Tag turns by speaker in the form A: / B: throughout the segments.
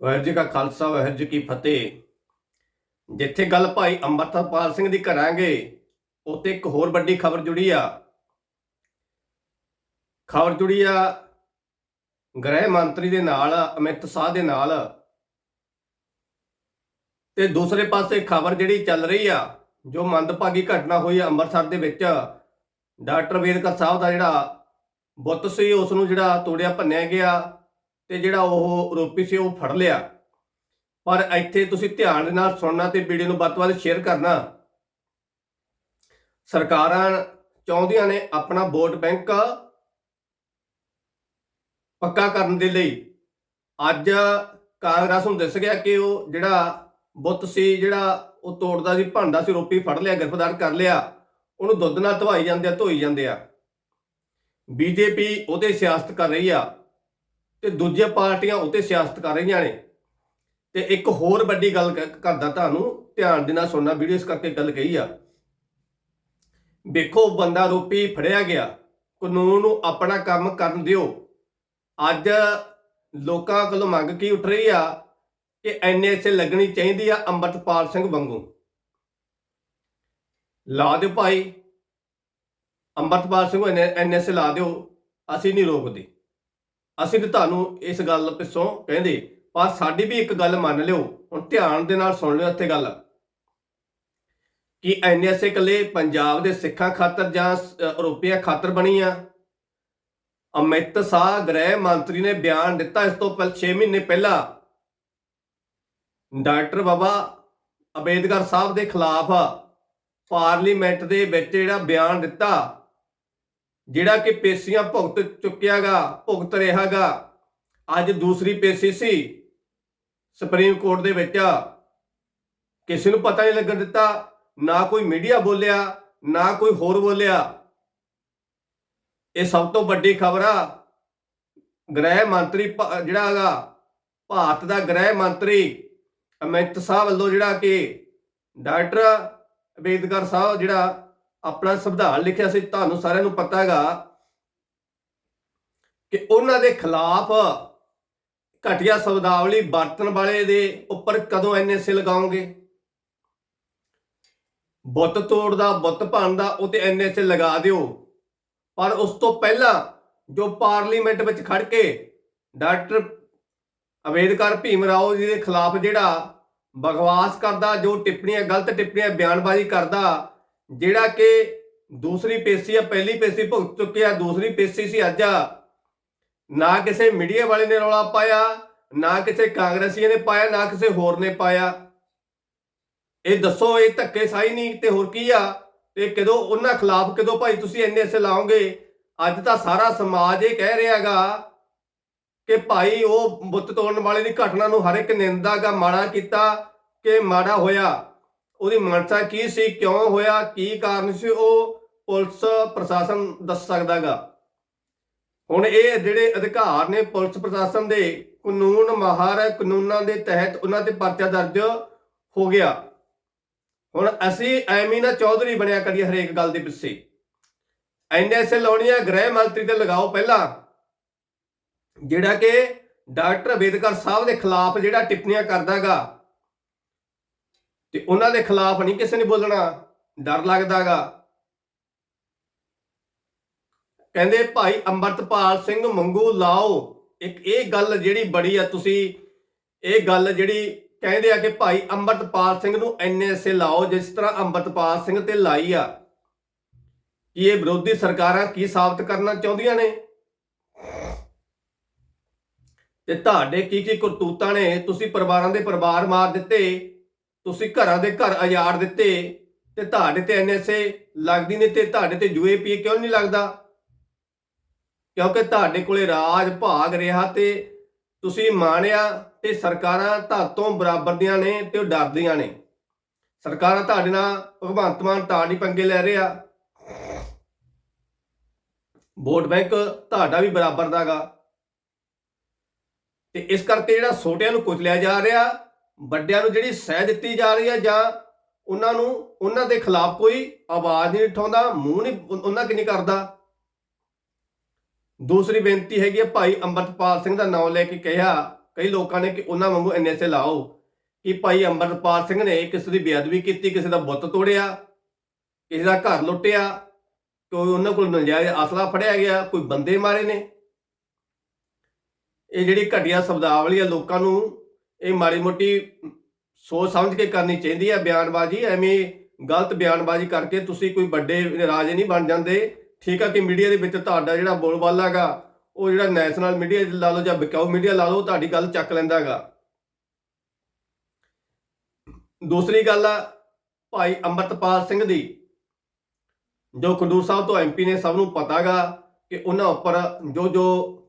A: ਵਾਹਿਗੁਰੂ ਜੀ ਕਾ ਖਾਲਸਾ, ਵਾਹਿਗੁਰੂ ਜੀ ਕੀ ਫਤਿਹ। ਜਿੱਥੇ ਗੱਲ ਭਾਈ ਅੰਮ੍ਰਿਤਪਾਲ ਸਿੰਘ ਦੀ ਕਰਾਂਗੇ ਉੱਥੇ ਇੱਕ ਹੋਰ ਵੱਡੀ ਖਬਰ ਜੁੜੀ ਆ। ਖਬਰ ਜੁੜੀ ਆ ਗ੍ਰਹਿ ਮੰਤਰੀ ਦੇ ਨਾਲ, ਅਮਿਤ ਸ਼ਾਹ ਦੇ ਨਾਲ। ਤੇ ਦੂਸਰੇ ਪਾਸੇ ਖਬਰ ਜਿਹੜੀ ਚੱਲ ਰਹੀ ਆ, ਜੋ ਮੰਦਭਾਗੀ ਘਟਨਾ ਹੋਈ ਆ ਅੰਮ੍ਰਿਤਸਰ ਦੇ ਵਿੱਚ, ਡਾਕਟਰ ਵੇਦਕਰ ਸਾਹਿਬ ਦਾ ਜਿਹੜਾ ਬੁੱਤ ਸੀ ਉਸ ਨੂੰ ਜਿਹੜਾ ਤੋੜਿਆ, ਭੰਨਿਆ ਗਿਆ। ਤੇ ਜਿਹੜਾ ਉਹ ਰੋਪੀ ਸੀ ਉਹ ਫੜ ਲਿਆ। ਪਰ ਇੱਥੇ ਤੁਸੀਂ ਧਿਆਨ ਦੇ ਨਾਲ ਸੁਣਨਾ ਤੇ ਵੀਡੀਓ ਨੂੰ ਵੱਧ ਤੋਂ ਵੱਧ ਸ਼ੇਅਰ ਕਰਨਾ। ਸਰਕਾਰਾਂ ਚਾਹੁੰਦੀਆਂ ਨੇ ਆਪਣਾ ਵੋਟ ਬੈਂਕ ਪੱਕਾ ਕਰਨ ਦੇ ਲਈ। ਅੱਜ ਕਾਂਗਰਸ ਨੂੰ ਦਿਸ ਗਿਆ ਕਿ ਉਹ ਜਿਹੜਾ ਬੁੱਤ ਸੀ, ਜਿਹੜਾ ਉਹ ਤੋੜਦਾ ਸੀ, ਭੰਡਾ ਸੀ, ਰੋਪੀ ਫੜ ਲਿਆ, ਗ੍ਰਿਫਤਾਰ ਕਰ ਲਿਆ। ਉਹਨੂੰ ਦੁੱਧ ਨਾਲ ਧਵਾਈ ਜਾਂਦੇ ਆ, ਧੋਈ ਜਾਂਦੇ ਆ। ਬੀਜੇਪੀ ਉਹਦੇ ਸਿਆਸਤ ਕਰ ਰਹੀ ਆ। ਤੇ ਦੂਜੀਆਂ ਪਾਰਟੀਆਂ ਉੱਤੇ ਸਿਆਸਤ ਕਰ ਰਹੀਆਂ ਨੇ। ਤੇ ਇੱਕ ਹੋਰ ਵੱਡੀ ਗੱਲ ਕਰਦਾ ਤੁਹਾਨੂੰ, ਧਿਆਨ ਦੇ ਨਾਲ ਸੁਣਨਾ, ਵੀਡੀਓ ਇਸ ਕਰਕੇ ਗੱਲ ਕਹੀ ਆ। ਵੇਖੋ, ਬੰਦਾ ਰੋਪੀ ਫੜਿਆ ਗਿਆ, ਕਾਨੂੰਨ ਨੂੰ ਆਪਣਾ ਕੰਮ ਕਰਨ ਦਿਓ। ਅੱਜ ਲੋਕਾਂ ਕੋਲੋਂ ਮੰਗ ਕੀ ਉੱਠ ਰਹੀ ਆ? ਕਿ ਐਨਐਸਏ ਲੱਗਣੀ ਚਾਹੀਦੀ ਆ ਅੰਮ੍ਰਿਤਪਾਲ ਸਿੰਘ ਵਾਂਗੂ। ਲਾ ਦਿਓ ਭਾਈ। ਅੰਮ੍ਰਿਤਪਾਲ ਸਿੰਘ ਨੂੰ ਐਨਐਸਏ ਲਾ ਦਿਓ, ਅਸੀਂ ਨਹੀਂ ਰੋਕਦੇ। ਅਸੀਂ ਤਾਂ ਤੁਹਾਨੂੰ ਇਸ ਗੱਲ ਪਿੱਛੋਂ ਕਹਿੰਦੇ, ਪਰ ਸਾਡੀ ਵੀ ਇੱਕ ਗੱਲ ਮੰਨ ਲਿਓ, ਹੁਣ ਧਿਆਨ ਦੇ ਨਾਲ ਸੁਣ ਲਿਓ ਇੱਥੇ ਗੱਲ। ਕਿ ਐਨਐਸਏ ਇਕੱਲੇ ਪੰਜਾਬ ਦੇ ਸਿੱਖਾਂ ਖਾਤਰ ਜਾਂ ਰੁਪਈਆ ਖਾਤਰ ਬਣੀ ਆ। ਅਮਿਤ ਸ਼ਾਹ, ਗ੍ਰਹਿ ਮੰਤਰੀ ਨੇ ਬਿਆਨ ਦਿੱਤਾ ਇਸ ਤੋਂ ਪਹਿਲਾਂ 6 ਮਹੀਨੇ ਪਹਿਲਾਂ। ਡਾਕਟਰ ਬਾਬਾ ਅੰਬੇਦਕਰ ਸਾਹਿਬ ਦੇ ਖਿਲਾਫ ਪਾਰਲੀਮੈਂਟ ਦੇ ਵਿੱਚ ਜਿਹੜਾ ਬਿਆਨ ਦਿੱਤਾ ਜਿਹੜਾ ਕਿ ਪੇਸ਼ੀਆਂ ਭੁਗਤ ਚੁੱਕਿਆਗਾ, ਭੁਗਤ ਰਿਹਾਗਾ, ਅੱਜ ਦੂਸਰੀ ਪੇਸ਼ੀ ਸੀ ਸੁਪਰੀਮ ਕੋਰਟ ਦੇ ਵਿੱਚ। ਕਿਸੇ ਨੂੰ ਪਤਾ ਨਹੀਂ ਲੱਗਣ ਦਿੱਤਾ, ਨਾ ਕੋਈ ਮੀਡੀਆ ਬੋਲਿਆ, ਨਾ ਕੋਈ ਹੋਰ ਬੋਲਿਆ। ਇਹ ਸਭ ਤੋਂ ਵੱਡੀ ਖਬਰ ਆ। ਗ੍ਰਹਿ ਮੰਤਰੀ ਜਿਹੜਾ ਹੈਗਾ, ਭਾਰਤ ਦਾ ਗ੍ਰਹਿ ਮੰਤਰੀ ਅਮਿਤ ਸਾਹਿਬ ਵੱਲੋਂ ਜਿਹੜਾ ਕਿ ਡਾਕਟਰ ਅੰਬੇਦਕਰ ਸਾਹਿਬ ਜਿਹੜਾ ਆਪਣਾ ਸੰਵਿਧਾਨ ਲਿਖਿਆ ਸੀ, ਤੁਹਾਨੂੰ ਸਾਰਿਆਂ ਨੂੰ ਪਤਾ ਹੈਗਾ ਕਿ ਉਹਨਾਂ ਦੇ ਖਿਲਾਫ ਘਟੀਆ ਸ਼ਬਦਾਵਲੀ ਵਰਤਣ ਵਾਲੇ ਦੇ ਉੱਪਰ ਕਦੋਂ ਐਨਐਸਏ ਲਗਾਉਂਗੇ ਬੁੱਤ ਤੋੜ ਬੁੱਤ ਭੰਨ ਦਾ, ਉਹ ਤੇ ਐਨਐਸਏ ਲਗਾ ਦਿਓ। ਪਰ ਉਸ ਤੋਂ ਪਹਿਲਾਂ ਜੋ ਪਾਰਲੀਮੈਂਟ ਵਿੱਚ ਖੜ ਕੇ ਡਾਕਟਰ ਅੰਬੇਦਕਰ ਭੀਮ ਰਾਓ ਜੀ ਦੇ ਖਿਲਾਫ ਜਿਹੜਾ ਬਕਵਾਸ ਕਰਦਾ, ਜੋ ਟਿੱਪਣੀਆਂ, ਗਲਤ ਟਿੱਪਣੀਆਂ, ਬਿਆਨਬਾਜ਼ੀ ਕਰਦਾ ਜਿਹੜਾ ਕਿ ਦੂਸਰੀ ਪੇਸ਼ੀ ਆ, ਪਹਿਲੀ ਪੇਸ਼ੀ ਭੁਗਤ ਚੁੱਕਿਆ ਦੂਸਰੀ ਪੇਸ਼ੀ ਸੀ ਅੱਜ ਨਾ ਕਿਸੇ ਮੀਡੀਆ ਵਾਲੇ ਨੇ ਰੌਲਾ ਪਾਇਆ, ਨਾ ਕਿਸੇ ਕਾਂਗਰਸੀਆਂ ਨੇ ਪਾਇਆ, ਨਾ ਕਿਸੇ ਹੋਰ ਨੇ ਪਾਇਆ। ਇਹ ਦੱਸੋ, ਇਹ ਧੱਕੇ ਸਾਈ ਨਹੀਂ ਤੇ ਹੋਰ ਕੀ ਆ? ਤੇ ਕਦੋਂ, ਉਹਨਾਂ ਖਿਲਾਫ ਕਦੋਂ ਭਾਈ ਤੁਸੀਂ ਇੰਨੇ ਐਸੇ ਲਾਓਗੇ? ਅੱਜ ਤਾਂ ਸਾਰਾ ਸਮਾਜ ਇਹ ਕਹਿ ਰਿਹਾਗਾ ਕਿ ਭਾਈ ਉਹ ਬੁੱਤ ਤੋੜਨ ਵਾਲੇ ਦੀ ਘਟਨਾ ਨੂੰ ਹਰ ਇੱਕ ਨਿੰਦਾਗਾ ਮਾੜਾ ਕੀਤਾ ਕਿ ਮਾੜਾ ਹੋਇਆ। ਉਹਦੀ ਮਨਸਾ ਕੀ ਸੀ, ਕਿਉਂ ਹੋਇਆ, ਕੀ ਕਾਰਨ ਸੀ, ਉਹ ਪੁਲਿਸ ਪ੍ਰਸ਼ਾਸਨ ਦੱਸ ਸਕਦਾਗਾ। ਹੁਣ ਇਹ ਜਿਹੜੇ ਅਧਿਕਾਰ ਨੇ ਪੁਲਿਸ ਪ੍ਰਸ਼ਾਸਨ ਦੇ, ਕਾਨੂੰਨ ਮਾਹਰ ਕਾਨੂੰਨਾਂ ਦੇ ਤਹਿਤ ਉਹਨਾਂ ਤੇ ਪਰਚਾ ਦਰਜ ਹੋ ਗਿਆ। ਹੁਣ ਅਸੀਂ ਐਵੇਂ ਨਾ ਚੌਧਰੀ ਬਣਿਆ ਕਰੀਏ ਹਰੇਕ ਗੱਲ ਦੇ ਪਿੱਛੇ। ਐਨਐਸਏ ਲਾਉਣੀ ਆ ਗ੍ਰਹਿ ਮੰਤਰੀ ਤੇ ਲਗਾਓ ਪਹਿਲਾਂ। ਜਿਹੜਾ ਕਿ ਡਾਕਟਰ ਅੰਬੇਦਕਰ ਸਾਹਿਬ ਦੇ ਖਿਲਾਫ ਜਿਹੜਾ ਟਿੱਪਣੀਆਂ ਕਰਦਾਗਾ ਤੇ ਉਹਨਾਂ ਦੇ ਖਿਲਾਫ ਨਹੀਂ ਕਿਸੇ ਨੇ ਬੋਲਣਾ। ਡਰ ਲੱਗਦਾਗਾ ਕਹਿੰਦੇ, ਭਾਈ ਅੰਮ੍ਰਿਤਪਾਲ ਸਿੰਘ ਮੰਗੂ, ਲਾਓ। ਇੱਕ ਇਹ ਗੱਲ ਜਿਹੜੀ ਬੜੀ ਆ ਤੁਸੀਂ, ਇਹ ਗੱਲ ਜਿਹੜੀ ਕਹਿੰਦੇ ਆ ਕਿ ਭਾਈ ਅੰਮ੍ਰਿਤਪਾਲ ਸਿੰਘ ਨੂੰ ਐਨਐਸਏ ਲਾਓ, ਜਿਸ ਤਰ੍ਹਾਂ ਅੰਮ੍ਰਿਤਪਾਲ ਸਿੰਘ ਤੇ ਲਾਈ ਆ। ਕਿ ਇਹ ਵਿਰੋਧੀ ਸਰਕਾਰਾਂ ਕੀ ਸਾਬਤ ਕਰਨਾ ਚਾਹੁੰਦੀਆਂ ਨੇ? ਤੇ ਤੁਹਾਡੇ ਕੀ ਕੀ ਕਰਤੂਤਾਂ ਨੇ? ਤੁਸੀਂ ਪਰਿਵਾਰਾਂ ਦੇ ਪਰਿਵਾਰ ਮਾਰ ਦਿੱਤੇ। ਤੁਸੀਂ ਘਰਾਂ ਦੇ ਘਰ ਉਜਾੜ ਦਿੱਤੇ ਤੇ ਤੁਹਾਡੇ ਤੇ ਐਨਐਸਏ ਲੱਗਦੀ ਨਹੀਂ ਤੇ ਤੁਹਾਡੇ ਤੇ ਯੂਏਪੀ ਕਿਉਂ ਨਹੀਂ ਲੱਗਦਾ? ਕਿਉਂਕਿ ਤੁਹਾਡੇ ਕੋਲੇ ਰਾਜ ਭਾਗ ਰਿਹਾ ਤੇ ਤੁਸੀਂ ਮਾਣਿਆ ਤੇ ਸਰਕਾਰਾਂ ਤੁਹਾਤੋਂ ਬਰਾਬਰ ਦੀਆਂ ਨੇ ਤੇ ਉਹ ਡਰਦੀਆਂ ਨੇ। ਸਰਕਾਰਾਂ ਤੁਹਾਡੇ ਨਾਲ ਭਗਵੰਤ ਮਾਨ ਤੁਹਾਡੀ ਪੰਗੇ ਲੈ ਰਿਹਾ। ਵੋਟ ਬੈਂਕ ਤੁਹਾਡਾ ਵੀ ਬਰਾਬਰ ਦਾਗਾ। ਤੇ ਇਸ ਕਰਕੇ ਜਿਹੜਾ ਛੋਟਿਆਂ ਨੂੰ ਕੁਚਲਿਆ ਜਾ ਰਿਹਾ ਵੱਡਿਆਂ ਨੂੰ ਜਿਹੜੀ ਸਹਿ ਦਿੱਤੀ ਜਾ ਰਹੀ ਹੈ ਜਾਂ ਉਹਨਾਂ ਨੂੰ, ਉਹਨਾਂ ਦੇ ਖਿਲਾਫ ਕੋਈ ਆਵਾਜ਼ ਨਹੀਂ ਉਠਾਉਂਦਾ, ਮੂੰਹ ਨਹੀਂ ਉਹਨਾਂ ਕਿ ਨਹੀਂ ਕਰਦਾ? ਦੂਸਰੀ ਬੇਨਤੀ ਹੈਗੀ ਹੈ ਭਾਈ ਅੰਮ੍ਰਿਤਪਾਲ ਸਿੰਘ ਦਾ ਨਾਮ ਲੈ ਕੇ ਕਿਹਾ ਕਈ ਲੋਕਾਂ ਨੇ ਕਿ ਉਹਨਾਂ ਵਾਂਗੂ ਐਨਐਸਏ ਲਾਓ ਕਿ ਭਾਈ ਅੰਮ੍ਰਿਤਪਾਲ ਸਿੰਘ ਨੇ ਕਿਸੇ ਦੀ ਬੇਅਦਬੀ ਕੀਤੀ, ਕਿਸੇ ਦਾ ਬੁੱਤ ਤੋੜਿਆ, ਕਿਸੇ ਦਾ ਘਰ ਲੁੱਟਿਆ, ਕੋਈ ਉਹਨਾਂ ਕੋਲ ਨਜਾਇਜ਼ ਅਸਲਾ ਫੜਿਆ ਗਿਆ, ਕੋਈ ਬੰਦੇ ਮਾਰੇ ਨੇ। ਇਹ ਜਿਹੜੀ ਘਟੀਆ ਸ਼ਬਦਾਵਲੀ ਆ ਲੋਕਾਂ ਨੂੰ ਇਹ ਮਾੜੀ ਮੋਟੀ ਸੋਚ ਸਮਝ ਕੇ ਕਰਨੀ ਚਾਹੀਦੀ ਹੈ, ਬਿਆਨਬਾਜ਼ੀ, ਐਵੇਂ ਗਲਤ ਬਿਆਨਬਾਜ਼ੀ ਕਰਕੇ ਤੁਸੀਂ ਕੋਈ ਵੱਡੇ ਰਾਜੇ ਨਹੀਂ ਬਣ ਜਾਂਦੇ। ਠੀਕ ਆ ਕਿ ਮੀਡੀਆ ਦੇ ਵਿੱਚ ਤੁਹਾਡਾ ਜਿਹੜਾ ਬੋਲਬਾਲਾ ਹੈਗਾ, ਉਹ ਜਿਹੜਾ ਨੈਸ਼ਨਲ ਮੀਡੀਆ ਲਾ ਲਓ ਜਾਂ ਬਿਕਾਊ ਮੀਡੀਆ ਲਾ ਲਓ ਤੁਹਾਡੀ ਗੱਲ ਚੱਕ ਲੈਂਦਾ ਹੈਗਾ। ਦੂਸਰੀ ਗੱਲ ਆ ਭਾਈ ਅੰਮ੍ਰਿਤਪਾਲ ਸਿੰਘ ਦੀ, ਜੋ ਖਡੂਰ ਸਾਹਿਬ ਤੋਂ ਐਮਪੀ ਨੇ ਸਭ ਨੂੰ ਪਤਾਗਾ ਕਿ ਉਹਨਾਂ ਉੱਪਰ ਜੋ ਜੋ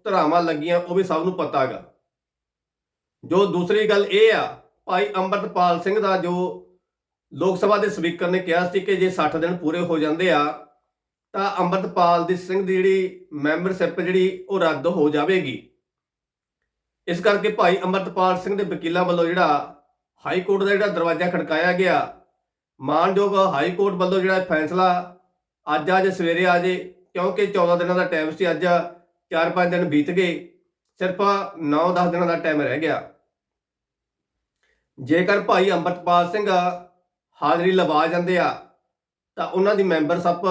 A: ਧਰਾਵਾਂ ਲੱਗੀਆਂ, ਉਹ ਵੀ ਸਭ ਨੂੰ ਪਤਾਗਾ ਜੋ ਦੂਸਰੀ ਗੱਲ ਇਹ ਆ, ਭਾਈ ਅੰਮ੍ਰਿਤਪਾਲ ਸਿੰਘ ਦਾ ਜੋ ਲੋਕ ਸਭਾ ਦੇ ਸਪੀਕਰ ਨੇ ਕਿਹਾ ਸੀ ਕਿ ਜੇ 60 ਦਿਨ ਪੂਰੇ ਹੋ ਜਾਂਦੇ ਆ, ਤਾਂ ਅੰਮ੍ਰਿਤਪਾਲ ਦੀ ਸਿੰਘ ਦੀ ਜਿਹੜੀ ਮੈਂਬਰਸ਼ਿਪ ਜਿਹੜੀ ਉਹ ਰੱਦ ਹੋ ਜਾਵੇਗੀ। ਇਸ ਕਰਕੇ ਭਾਈ ਅੰਮ੍ਰਿਤਪਾਲ ਸਿੰਘ ਦੇ ਵਕੀਲਾਂ ਵੱਲੋਂ ਜਿਹੜਾ ਹਾਈ ਕੋਰਟ ਦਾ ਜਿਹੜਾ ਦਰਵਾਜ਼ਾ ਖੜਕਾਇਆ ਗਿਆ, ਮਾਨਯੋਗ ਹਾਈ ਕੋਰਟ ਵੱਲੋਂ ਜਿਹੜਾ ਫੈਸਲਾ ਅੱਜ ਅੱਜ ਸਵੇਰੇ ਆ ਜੇ, ਕਿਉਂਕਿ 14 ਦਿਨਾਂ ਦਾ ਟਾਈਮ ਸੀ, ਅੱਜ 4-5 ਦਿਨ ਬੀਤ ਗਏ ਸਿਰਫ 9-10 ਦਿਨਾਂ ਦਾ ਟਾਈਮ ਰਹਿ ਗਿਆ। ਜੇਕਰ ਭਾਈ ਅੰਮ੍ਰਿਤਪਾਲ ਸਿੰਘ ਹਾਜ਼ਰੀ ਲਵਾ ਜਾਂਦੇ ਆ, ਤਾਂ ਉਹਨਾਂ ਦੀ ਮੈਂਬਰਸ਼ਿਪ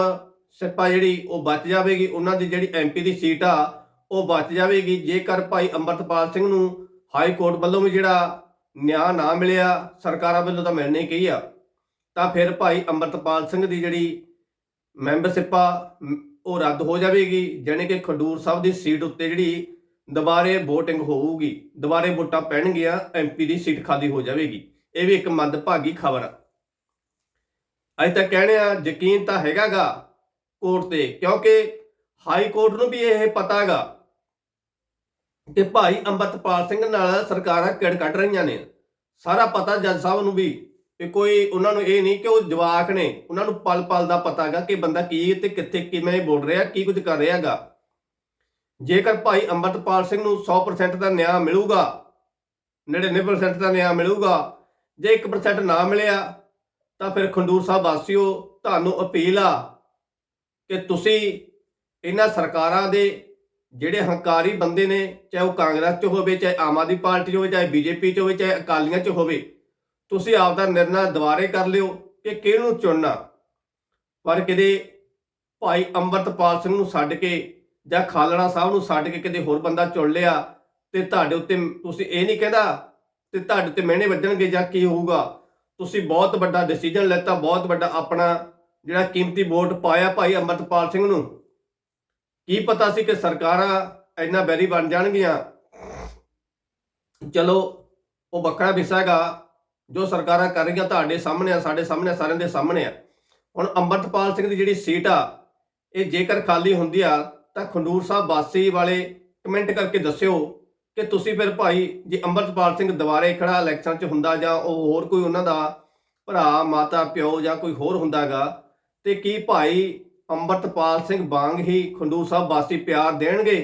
A: ਸਿਪਾ ਜਿਹੜੀ ਉਹ ਬਚ ਜਾਵੇਗੀ। ਉਹਨਾਂ ਦੀ ਜਿਹੜੀ ਐਮਪੀ ਦੀ ਸੀਟ ਆ, ਉਹ ਬਚ ਜਾਵੇਗੀ। ਜੇਕਰ ਭਾਈ ਅੰਮ੍ਰਿਤਪਾਲ ਸਿੰਘ ਨੂੰ ਹਾਈ ਕੋਰਟ ਵੱਲੋਂ ਵੀ ਜਿਹੜਾ ਨਿਆਂ ਨਾ ਮਿਲਿਆ, ਸਰਕਾਰਾਂ ਵੱਲੋਂ ਤਾਂ ਮਿਲਣੇ ਕਹੀ ਆ, ਤਾਂ ਫਿਰ ਭਾਈ ਅੰਮ੍ਰਿਤਪਾਲ ਸਿੰਘ ਦੀ ਜਿਹੜੀ ਮੈਂਬਰਸ਼ਿਪ ਆ, ਉਹ ਰੱਦ ਹੋ ਜਾਵੇਗੀ। ਜਾਣੀ ਕਿ ਖਡੂਰ ਸਾਹਿਬ ਦੀ ਸੀਟ ਉੱਤੇ ਜਿਹੜੀ ਦੁਬਾਰੇ VOTING ਹੋਊਗੀ, ਦੁਬਾਰੇ ਵੋਟਾਂ ਪੈਣਗੀਆਂ ਐਮਪੀ ਦੀ ਸੀਟ ਖਾਲੀ ਹੋ ਜਾਵੇਗੀ। ਇਹ ਵੀ ਇੱਕ ਮੰਦਭਾਗੀ ਖਬਰ ਆ। ਅੱਜ ਤਾਂ ਕਹਿਣੇ ਆ, ਯਕੀਨ ਤਾਂ ਹੈਗਾਗਾ ਕੋਰਟ ਤੇ, ਕਿਉਂਕਿ ਹਾਈ ਕੋਰਟ ਨੂੰ ਵੀ ਇਹ ਪਤਾਗਾ ਕਿ ਭਾਈ ਅੰਮ੍ਰਿਤਪਾਲ ਸਿੰਘ ਨਾਲ ਸਰਕਾਰਾਂ ਕਿੜ ਕੱਢ ਰਹੀਆਂ ਨੇ। ਸਾਰਾ ਪਤਾ ਜੱਜ ਸਾਹਿਬ ਨੂੰ ਵੀ ਕਿ ਕੋਈ ਉਹਨਾਂ ਨੂੰ ਇਹ ਨਹੀਂ ਕਿ ਉਹ ਜਵਾਕ ਨੇ, ਉਹਨਾਂ ਨੂੰ ਪਲ ਪਲ ਦਾ ਪਤਾਗਾ ਕਿ ਬੰਦਾ ਕੀ ਤੇ ਕਿੱਥੇ ਕਿਵੇਂ ਬੋਲ ਰਿਹਾ, ਕੀ ਕੁਝ ਕਰ ਰਿਹਾਗਾ। ਜੇਕਰ ਭਾਈ ਅੰਮ੍ਰਿਤਪਾਲ ਸਿੰਘ ਨੂੰ 100% ਦਾ ਨਿਆਂ ਮਿਲੂਗਾ 99% ਦਾ ਨਿਆਂ ਮਿਲੂਗਾ, ਜੇ 1% ਨਾ ਮਿਲਿਆ, ਤਾਂ ਫਿਰ ਖੰਡੂਰ ਸਾਹਿਬ ਵਾਸੀਓ, ਤੁਹਾਨੂੰ ਅਪੀਲ ਆ ਕਿ ਤੁਸੀਂ ਇਹਨਾਂ ਸਰਕਾਰਾਂ ਦੇ ਜਿਹੜੇ ਹੰਕਾਰੀ ਬੰਦੇ ਨੇ, ਚਾਹੇ ਉਹ ਕਾਂਗਰਸ 'ਚ ਹੋਵੇ, ਚਾਹੇ ਆਮ ਆਦਮੀ ਪਾਰਟੀ 'ਚ ਹੋਵੇ, ਚਾਹੇ ਬੀਜੇਪੀ 'ਚ ਹੋਵੇ, ਚਾਹੇ ਅਕਾਲੀਆਂ 'ਚ ਹੋਵੇ, ਤੁਸੀਂ ਆਪ ਦਾ ਨਿਰਣਾ ਦੁਬਾਰੇ ਕਰ ਲਿਓ ਕਿ ਕਿਹਨੂੰ ਚੁਣਨਾ। ਪਰ ਕਿਤੇ ਭਾਈ ਅੰਮ੍ਰਿਤਪਾਲ ਸਿੰਘ ਨੂੰ ਛੱਡ ਕੇ ਜਾਂ ਖਾਲੜਾ ਸਾਹਿਬ ਨੂੰ ਛੱਡ ਕੇ ਕਿਤੇ ਹੋਰ ਬੰਦਾ ਚੁਣ ਲਿਆ ਤੇ ਤੁਹਾਡੇ ਉੱਤੇ ਤੁਸੀਂ ਇਹ ਨਹੀਂ ਕਹਿੰਦਾ ਤੇ ਤੁਹਾਡੇ 'ਤੇ ਮਹਿਣੇ ਵੱਜਣਗੇ ਜਾਂ ਕੀ ਹੋਊਗਾ। ਤੁਸੀਂ ਬਹੁਤ ਵੱਡਾ ਡਿਸੀਜਨ ਲੈਤਾ ਬਹੁਤ ਵੱਡਾ ਆਪਣਾ ਜਿਹੜਾ ਕੀਮਤੀ ਵੋਟ ਪਾਇਆ ਭਾਈ ਅੰਮ੍ਰਿਤਪਾਲ ਸਿੰਘ ਨੂੰ। ਕੀ ਪਤਾ ਸੀ ਕਿ ਸਰਕਾਰਾਂ ਇੰਨਾ ਬੈਰੀ ਬਣ ਜਾਣਗੀਆਂ। ਚਲੋ ਉਹ ਬੱਕਰਾ ਵਿਸਾ ਹੈਗਾ। ਜੋ ਸਰਕਾਰਾਂ ਕਰ ਰਹੀਆਂ ਤੁਹਾਡੇ ਸਾਹਮਣੇ ਆ ਸਾਡੇ ਸਾਹਮਣੇ ਆ, ਸਾਰਿਆਂ ਦੇ ਸਾਹਮਣੇ ਆ। ਹੁਣ ਅੰਮ੍ਰਿਤਪਾਲ ਸਿੰਘ ਦੀ ਜਿਹੜੀ ਸੀਟ ਆ ਇਹ ਜੇਕਰ ਖਾਲੀ ਹੁੰਦੀ ਆ ਤਾਂ ਖੰਡੂਰ ਸਾਹਿਬ ਵਾਸੀ ਵਾਲੇ ਕਮੈਂਟ ਕਰਕੇ ਦੱਸਿਓ ਕਿ ਤੁਸੀਂ ਫਿਰ ਭਾਈ ਜੇ ਅੰਮ੍ਰਿਤਪਾਲ ਸਿੰਘ ਦੁਬਾਰੇ ਖੜਾ ਇਲੈਕਸ਼ਨ 'ਚ ਹੁੰਦਾ ਜਾਂ ਉਹ ਹੋਰ ਕੋਈ ਉਹਨਾਂ ਦਾ ਭਰਾ, ਮਾਤਾ, ਪਿਓ ਜਾਂ ਕੋਈ ਹੋਰ ਹੁੰਦਾਗਾ, ਤੇ ਕੀ ਭਾਈ ਅੰਮ੍ਰਿਤਪਾਲ ਸਿੰਘ ਵਾਂਗ ਹੀ ਖੰਡੂਰ ਸਾਹਿਬ ਵਾਸੀ ਪਿਆਰ ਦੇਣਗੇ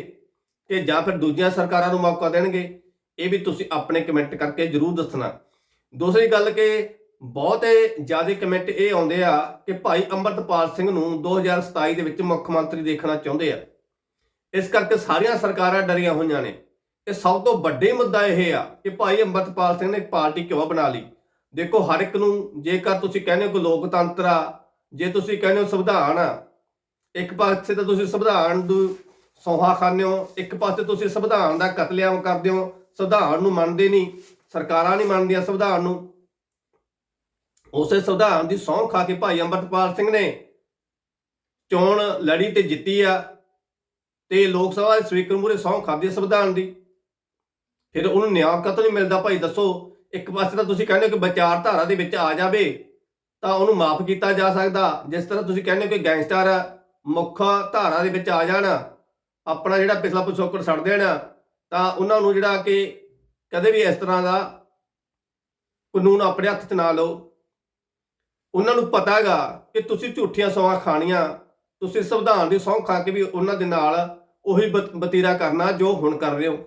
A: ਕਿ ਜਾਂ ਫਿਰ ਦੂਜੀਆਂ ਸਰਕਾਰਾਂ ਨੂੰ ਮੌਕਾ ਦੇਣਗੇ? ਇਹ ਵੀ ਤੁਸੀਂ ਆਪਣੇ ਕਮੈਂਟ ਕਰਕੇ ਜਰੂਰ ਦੱਸਣਾ। ਦੂਸਰੀ ਗੱਲ ਕਿ ਬਹੁਤੇ ਜ਼ਿਆਦਾ ਕਮੈਂਟ ਇਹ ਆਉਂਦੇ ਆ ਕਿ ਭਾਈ ਅੰਮ੍ਰਿਤਪਾਲ ਸਿੰਘ ਨੂੰ 2027 ਦੇ ਵਿੱਚ ਮੁੱਖ ਮੰਤਰੀ ਦੇਖਣਾ ਚਾਹੁੰਦੇ ਆ। ਇਸ ਕਰਕੇ ਸਾਰੀਆਂ ਸਰਕਾਰਾਂ ਡਰੀਆਂ ਹੋਈਆਂ ਨੇ। ਇਹ ਸਭ ਤੋਂ ਵੱਡੇ ਮੁੱਦਾ ਇਹ ਆ ਕਿ ਭਾਈ ਅੰਮ੍ਰਿਤਪਾਲ ਸਿੰਘ ਨੇ ਪਾਰਟੀ ਕਿਉਂ ਬਣਾ ਲਈ? ਦੇਖੋ, ਹਰ ਇੱਕ ਨੂੰ ਜੇਕਰ ਤੁਸੀਂ ਕਹਿੰਦੇ ਹੋ ਕਿ ਲੋਕਤੰਤਰ ਆ, ਜੇ ਤੁਸੀਂ ਕਹਿੰਦੇ ਹੋ ਸੰਵਿਧਾਨ ਆ, ਇੱਕ ਪਾਸੇ ਤਾਂ ਤੁਸੀਂ ਸੰਵਿਧਾਨ ਨੂੰ ਸੌਹਾ ਖਾਂਦੇ ਹੋ, ਇੱਕ ਪਾਸੇ ਤੁਸੀਂ ਸੰਵਿਧਾਨ ਦਾ ਕਤਲੇਆਮ ਕਰਦੇ ਹੋ, ਸੰਵਿਧਾਨ ਨੂੰ ਮੰਨਦੇ ਨਹੀਂ, ਸਰਕਾਰਾਂ ਨਹੀਂ ਮੰਨਦੀਆਂ ਸੰਵਿਧਾਨ ਨੂੰ। ਉਸੇ ਸੰਵਿਧਾਨ ਦੀ ਸਹੁੰ ਖਾ ਕੇ ਭਾਈ ਅੰਮ੍ਰਿਤਪਾਲ ਸਿੰਘ ਨੇ ਚੋਣ ਲੜੀ ਤੇ ਜਿੱਤੀ ਆ ਤੇ ਲੋਕ ਸਭਾ ਦੇ ਸਪੀਕਰ ਮੂਰੇ ਸਹੁੰ ਖਾਦੀ ਸੰਵਿਧਾਨ ਦੀ। ਫਿਰ ਉਹਨੂੰ ਨਿਆਂ ਕਤੋਂ ਨਹੀਂ ਮਿਲਦਾ। ਭਾਈ ਦੱਸੋ, ਇੱਕ ਪਾਸੇ ਤਾਂ ਤੁਸੀਂ ਕਹਿੰਦੇ ਹੋ ਕਿ ਵਿਚਾਰਧਾਰਾ ਦੇ ਵਿੱਚ ਆ ਜਾਵੇ, ਤਾਂ ਉਹਨੂੰ ਮਾਫ ਕੀਤਾ ਜਾ ਸਕਦਾ। ਜਿਸ ਤਰ੍ਹਾਂ ਤੁਸੀਂ ਕਹਿੰਦੇ ਹੋ ਕਿ ਗੈਂਗਸਟਰ ਮੁੱਖ ਧਾਰਾ ਦੇ ਵਿੱਚ ਆ ਜਾਣ, ਆਪਣਾ ਜਿਹੜਾ ਪਿਛਲਾ ਪਿਛੋਕੜ ਛੱਡ ਦੇਣਾ, ਤਾਂ ਉਹਨਾਂ ਨੂੰ ਜਿਹੜਾ ਕਿ ਕਦੇ ਵੀ ਇਸ ਤਰ੍ਹਾਂ ਦਾ ਕਾਨੂੰਨ ਆਪਣੇ ਹੱਥ 'ਚ ਨਾ ਲਓ। ਉਹਨਾਂ ਨੂੰ ਪਤਾ ਹੈਗਾ ਕਿ ਤੁਸੀਂ ਝੂਠੀਆਂ ਸੌਹਾਂ ਖਾਣੀਆਂ। ਤੁਸੀਂ ਸੰਵਿਧਾਨ ਦੀ ਸਹੁੰ ਖਾ ਕੇ ਵੀ ਉਹਨਾਂ ਦੇ ਨਾਲ ਉਹੀ ਬਤੀਰਾ ਕਰਨਾ ਜੋ ਹੁਣ ਕਰ ਰਹੇ ਹੋ।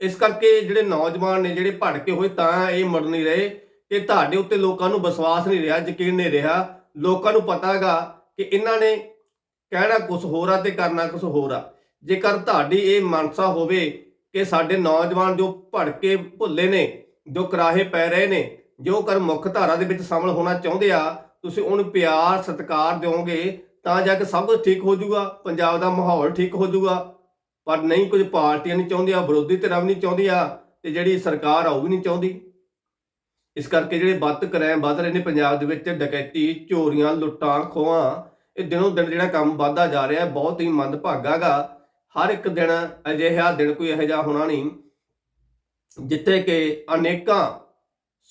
A: ਇਸ ਕਰਕੇ ਜਿਹੜੇ ਨੌਜਵਾਨ ਨੇ, ਜਿਹੜੇ ਭੜਕੇ ਹੋਏ, ਤਾਂ ਇਹ ਮੁੜ ਨਹੀਂ ਰਹੇ ਕਿ ਤੁਹਾਡੇ ਉੱਤੇ ਲੋਕਾਂ ਨੂੰ ਵਿਸ਼ਵਾਸ ਨਹੀਂ ਰਿਹਾ, ਯਕੀਨ ਨਹੀਂ ਰਿਹਾ। ਲੋਕਾਂ ਨੂੰ ਪਤਾ ਹੈਗਾ ਕਿ ਇਹਨਾਂ ਨੇ ਕਹਿਣਾ ਕੁਝ ਹੋਰ ਆ ਤੇ ਕਰਨਾ ਕੁਝ ਹੋਰ ਆ। ਜੇਕਰ ਤੁਹਾਡੀ ਇਹ ਮਨਸਾ ਹੋਵੇ ਕਿ ਸਾਡੇ ਨੌਜਵਾਨ ਜੋ ਭੜਕੇ ਭੁੱਲੇ ਨੇ, ਜੋ ਕਰਾਹੇ ਪੈ ਰਹੇ ਨੇ, ਜੋ ਕਰ ਮੁੱਖ ਧਾਰਾ ਦੇ ਵਿੱਚ ਸ਼ਾਮਲ ਹੋਣਾ ਚਾਹੁੰਦੇ ਆ, ਤੁਸੀਂ ਉਹਨੂੰ ਪਿਆਰ, ਸਤਿਕਾਰ ਦਿਓਗੇ ਤਾਂ ਜਾ ਕੇ ਸਭ ਕੁਝ ਠੀਕ ਹੋ ਜਾਊਗਾ, ਪੰਜਾਬ ਦਾ ਮਾਹੌਲ ਠੀਕ ਹੋ ਜਾਊਗਾ। ਪਰ ਨਹੀਂ, ਕੁਝ ਪਾਰਟੀਆਂ ਨਹੀਂ ਚਾਹੁੰਦੀਆਂ, ਵਿਰੋਧੀ ਧਿਰਾਂ ਵੀ ਨਹੀਂ ਚਾਹੁੰਦੀਆਂ ਤੇ ਜਿਹੜੀ ਸਰਕਾਰ ਆ, ਉਹ ਵੀ ਨਹੀਂ ਚਾਹੁੰਦੀ। ਇਸ ਕਰਕੇ ਜਿਹੜੇ ਵੱਧ ਕ੍ਰਾਈਮ ਵੱਧ ਰਹੇ ਨੇ ਪੰਜਾਬ ਦੇ ਵਿੱਚ, ਡਕੈਤੀ ਚੋਰੀਆਂ ਲੁੱਟਾਂ, ਖੋਹਾਂ, ਇਹ ਦਿਨੋਂ ਦਿਨ ਜਿਹੜਾ ਕੰਮ ਵੱਧਦਾ ਜਾ ਰਿਹਾ ਹੈ ਬਹੁਤ ਹੀ ਮੰਦਭਾਗਾ ਗਾ। ਹਰ ਇੱਕ ਦਿਨ ਅਜਿਹਾ ਦਿਨ ਕੋਈ ਇਹੋ ਜਿਹਾ ਹੋਣਾ ਨਹੀਂ, ਜਿੱਥੇ ਕਿ ਅਨੇਕਾਂ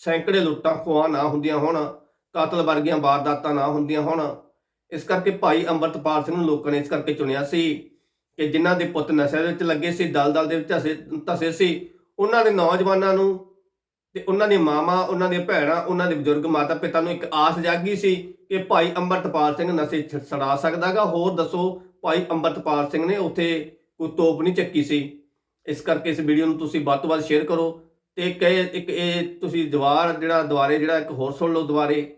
A: ਸੈਂਕੜੇ ਲੁੱਟਾਂ, ਖੋਹਾਂ ਨਾ ਹੁੰਦੀਆਂ ਹੋਣ, ਕਾਤਲ ਵਰਗੀਆਂ ਵਾਰਦਾਤਾਂ ਨਾ ਹੁੰਦੀਆਂ ਹੋਣ। ਇਸ ਕਰਕੇ ਭਾਈ ਅੰਮ੍ਰਿਤਪਾਲ ਸਿੰਘ ਨੂੰ ਲੋਕਾਂ ਨੇ ਇਸ ਕਰਕੇ ਚੁਣਿਆ ਸੀ ਕਿ ਜਿਨ੍ਹਾਂ ਦੇ ਪੁੱਤ ਨਸ਼ੇ ਦੇ ਵਿੱਚ ਲੱਗੇ ਸੀ, ਦਲਦਲ ਦੇ ਵਿੱਚ ਧਸੇ ਧਸੇ ਸੀ, ਉਹਨਾਂ ਦੇ ਨੌਜਵਾਨਾਂ ਨੂੰ ਤੇ ਉਹਨਾਂ ਦੀ ਮਾਵਾਂ, ਉਹਨਾਂ ਦੀਆਂ ਭੈਣਾਂ, ਉਹਨਾਂ ਦੇ ਬਜ਼ੁਰਗ ਮਾਤਾ ਪਿਤਾ ਨੂੰ ਇੱਕ ਆਸ ਜਾਗੀ ਸੀ ਕਿ ਭਾਈ ਅੰਮ੍ਰਿਤਪਾਲ ਸਿੰਘ ਨਸ਼ੇ ਛ- ਛੁਡਾ ਸਕਦਾਗਾ। ਹੋਰ ਦੱਸੋ, ਭਾਈ ਅੰਮ੍ਰਿਤਪਾਲ ਸਿੰਘ ਨੇ ਉੱਥੇ ਕੋਈ ਤੋਪ ਨਹੀਂ ਚੱਕੀ ਸੀ। ਇਸ ਕਰਕੇ ਇਸ ਵੀਡੀਓ ਨੂੰ ਤੁਸੀਂ ਵੱਧ ਤੋਂ ਵੱਧ ਸ਼ੇਅਰ ਕਰੋ ਤੇ ਇੱਕ ਇੱਕ ਇਹ ਤੁਸੀਂ ਦੁਆਰ ਜਿਹੜਾ ਦੁਆਰੇ ਜਿਹੜਾ ਇੱਕ ਹੋਰ ਸੁਣ ਲਓ ਦੁਆਰੇ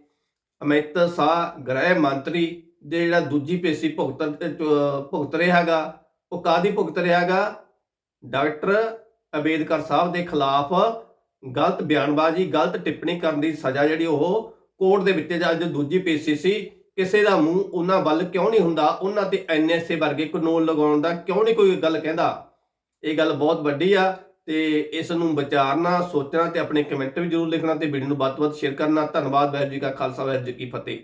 A: ਅਮਿਤ ਸ਼ਾਹ ਗ੍ਰਹਿ ਮੰਤਰੀ ਦੇ ਜਿਹੜਾ ਦੂਜੀ ਪੇਸ਼ੀ ਭੁਗਤ ਭੁਗਤ ਰਿਹਾ ਹੈਗਾ ਉਹ ਕਾਦੀ ਭੁਗਤ ਰਿਹਾ ਹੈਗਾ ਡਾਕਟਰ ਅੰਬੇਦਕਰ ਸਾਹਿਬ ਦੇ ਖਿਲਾਫ ਗਲਤ ਬਿਆਨਬਾਜ਼ੀ, ਗਲਤ ਟਿੱਪਣੀ ਕਰਨ ਦੀ ਸਜ਼ਾ ਜਿਹੜੀ ਉਹ ਕੋਰਟ ਦੇ ਵਿੱਚ ਜਾਂ ਜੋ ਦੂਜੀ ਪੇਸ਼ੀ ਸੀ, ਕਿਸੇ ਦਾ ਮੂੰਹ ਉਹਨਾਂ ਵੱਲ ਕਿਉਂ ਨਹੀਂ ਹੁੰਦਾ? ਉਹਨਾਂ ਤੇ ਐਨਐਸਏ ਵਰਗੇ ਕਾਨੂੰਨ ਲਗਾਉਣ ਦਾ ਕਿਉਂ ਨਹੀਂ ਕੋਈ ਗੱਲ ਕਹਿੰਦਾ? ਇਹ ਗੱਲ ਬਹੁਤ ਵੱਡੀ ਆ। ਤੇ ਇਸ ਨੂੰ ਵਿਚਾਰਨਾ, ਸੋਚਣਾ ਤੇ ਆਪਣੇ ਕਮੈਂਟ ਵੀ ਜ਼ਰੂਰ ਲਿਖਣਾ ਤੇ ਵੀਡੀਓ ਨੂੰ ਵੱਧ ਤੋਂ ਵੱਧ ਸ਼ੇਅਰ ਕਰਨਾ। ਧੰਨਵਾਦ, ਵਾਹਿਗੁਰੂ ਜੀ ਕਾ ਖਾਲਸਾ, ਵਾਹਿਗੁਰੂ ਜੀ ਕੀ ਫਤਿਹ।